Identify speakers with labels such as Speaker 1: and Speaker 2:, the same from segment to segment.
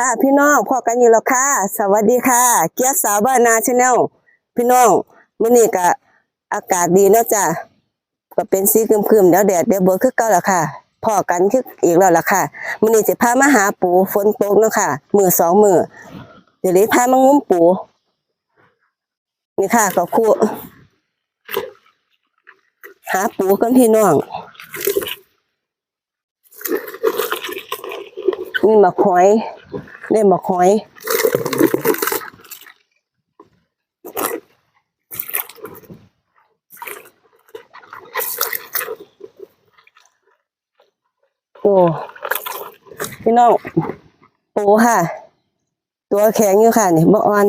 Speaker 1: ค่ะพี่น้องพอกันอยู่แล้วค่ะ สวัสดีค่ะ เกียรติสาวบ้านนาชาแนลพี่น้องมื้อนี้ก็อากาศดีเนาะจ้ะก็เป็นสีครึมๆเดี๋ยวแดดเดี๋ยวเบิดคือเก่าแล้วค่ะพอกันคืออีกแล้วล่ะค่ะมื้อนี้สิพามาหาปูฝนตกเนาะค่ะมือสองมือเดี๋ยวนี้พามางุ้มปูนี่ค่ะก็คู่หาปูกันพี่น้องนี่มาหอย เล่มาหอยโอ้พี่น้องปูค่ะ ตัวแข็งอยู่ค่ะนี่บ่อ่อน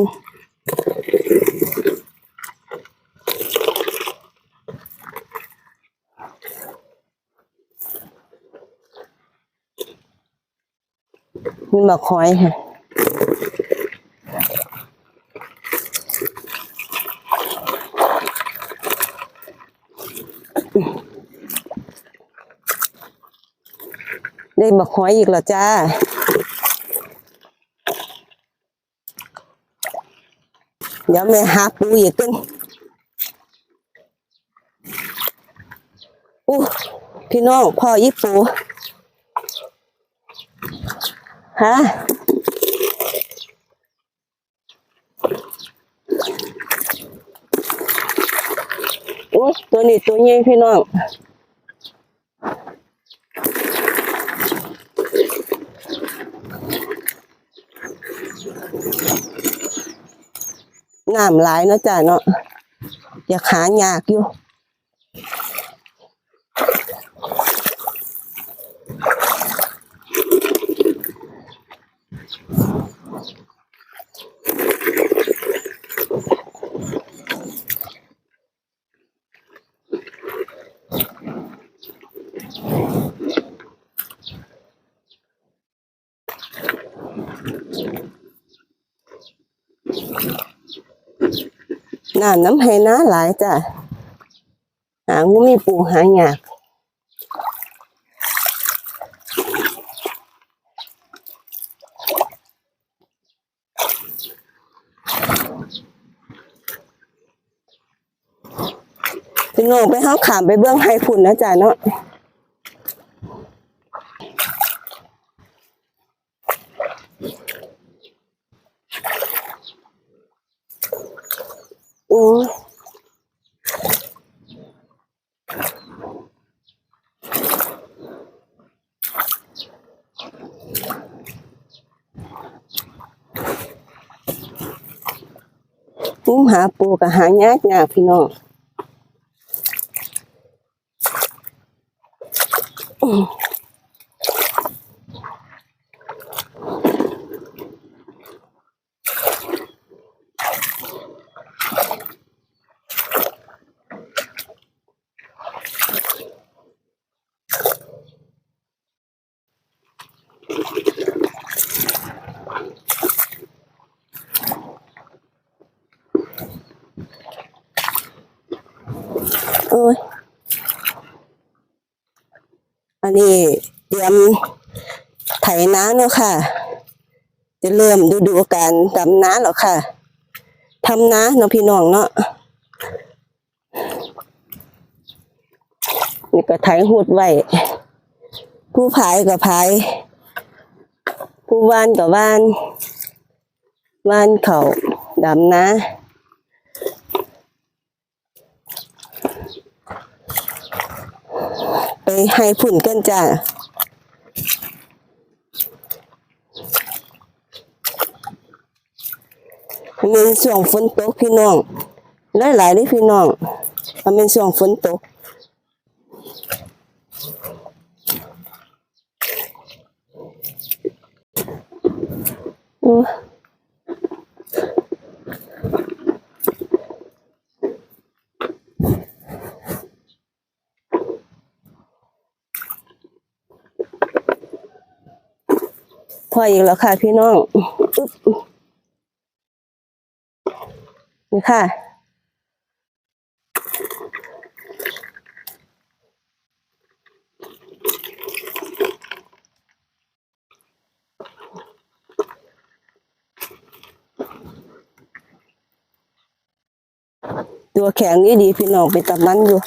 Speaker 1: มีหมาคอยค่ะได้มาคอยอีกแล้วจ้า เดี๋ยวแม่หาปูอีกกันอู้พี่น้องพ่ออีปู ฮะโอ้ตัวนี้ตัวใหญ่พี่น้องน้ำหลายเนาะจ้ะเนาะอยากหายากอยู่ น้ำน้ำให้น้าหลายจ้ะหางูมีปูหายากพี่น้องไปห้าขามไปเบื้องไห้ฝุ่นนะจ้ะเนาะ งุ้มหาปูกับหายากยากพี่น้อง โอ้ยอันนี้เตรียมไถน้ำเนาะค่ะ จะเริ่มดูดูการดำน้ำแล้วค่ะทำน้าเนาะพี่น้องเนาะนี่ก็ไถหูดไว้ผู้พายก็พายผู้วานก็วานวานเขาดำน้า ไป ให้ผุ่นกันจ้าเป็นส่วงฝนตกพี่น้องหลายหลายๆเลยพี่น้องมันเป็นส่วงฝนตก พ่อยอีกแล้วค่ะ พี่น้องนี่ค่ะ ตัวแข็งนี่ดีพี่น้องไปตัตมันอยู่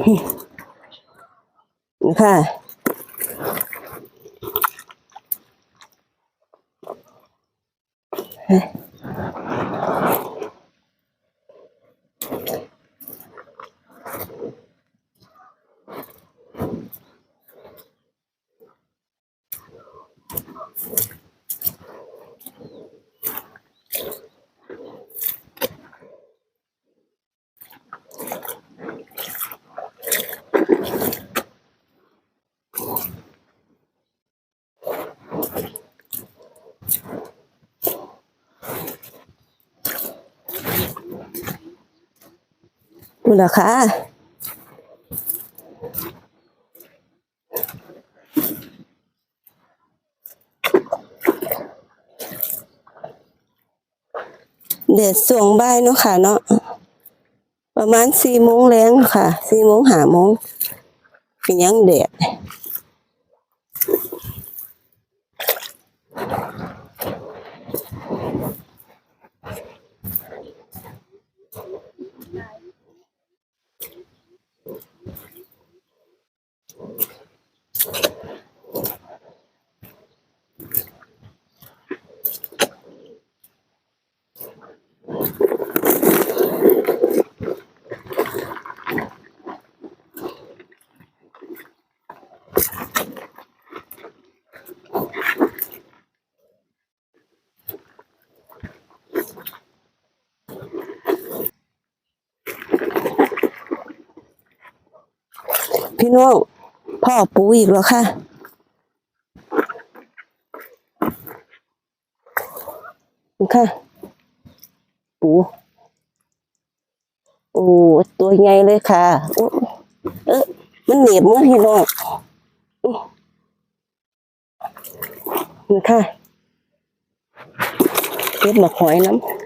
Speaker 1: นี่ค่ะ ดูละค่ะ เด็ดส่วงบ่ายเนาะค่ะเนาะประมาณสี่โมงแรงค่ะสี่โมงหาโมงเป็นยังเด็ด พี่น้องพ่อปูอีกแล้วค่ะ ค่ะ ปู โอ้ ตัวใหญ่เลยค่ะโอ้เอ๊ะมันเหนียบมือพี่น้องนี่ค่ะเก็บมาหอยน้ำ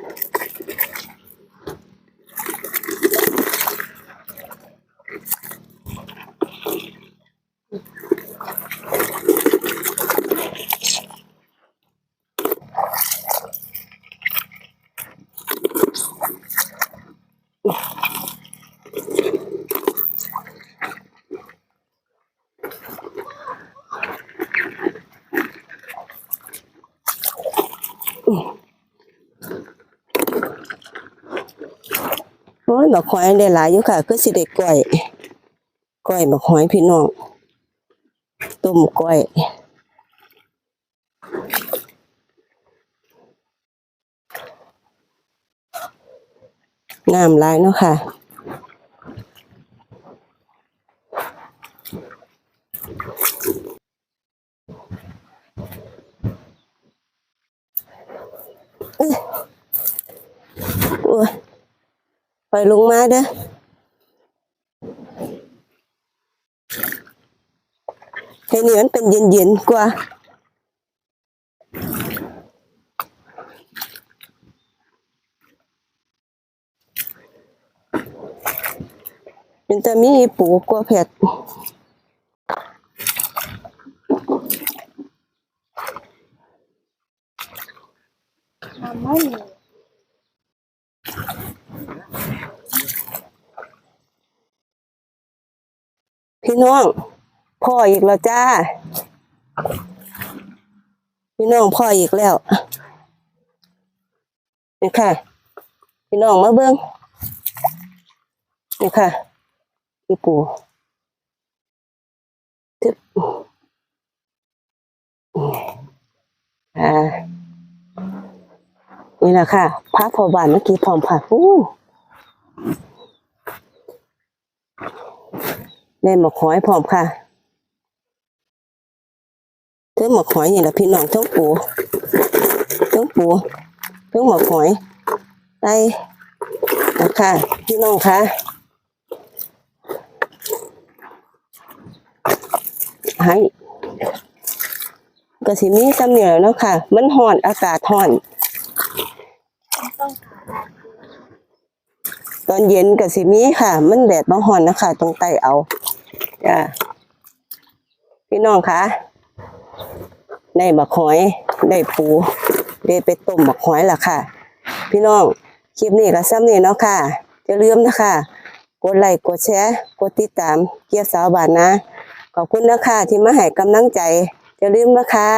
Speaker 1: โอ้ ยบักหอยได้หลายอยู่ค่ะคือสิได้ก้อยก้อยบักหอยพี่น้องต้มก้อยน้ำลายเนาะค่ะโอ้ย อยลงมาเด้อให้นี่มันเป็นเย็นๆกว่าเป็นแต่มีปูกว่าเผ็ด พี่น้อง พ่ออีกแล้วจ้า พี่น้องพ่ออีกแล้วนี่ค่ะ พี่น้องมาเบิ้งนี่ค่ะพี่ปูทึบอ่านี่แหละค่ะพระพอบานเมื่อกี้พร้อมผักอู้ แม่หมกหอยพร้อมค่ะเทั้งหมกหอยนี่แหละพี่น้องเทั้งปูเทั้งปูเทั้งหมกหอยไตนะคะพี่น้องค่ะให้ก็สิมีจำเหนียวแล้วค่ะ มันห่อนอากาศห่อน ตอนเย็นกับสิมีค่ะ มันแดดมาห่อนนะคะตรงไตเอา จ้าพี่น้องคะได้บักหอยได้ปูได้ไปต้มบักหอยล่ะค่ะ พี่น้องคลิปนี้ก็ซ้ำนี่เนาะค่ะอย่าลืมนะคะกดไลค์กดแชร์กดติดตามเกียร์สาวบานนะ ขอบคุณนะคะที่มาให้กำลังใจอย่าลืมนะคะ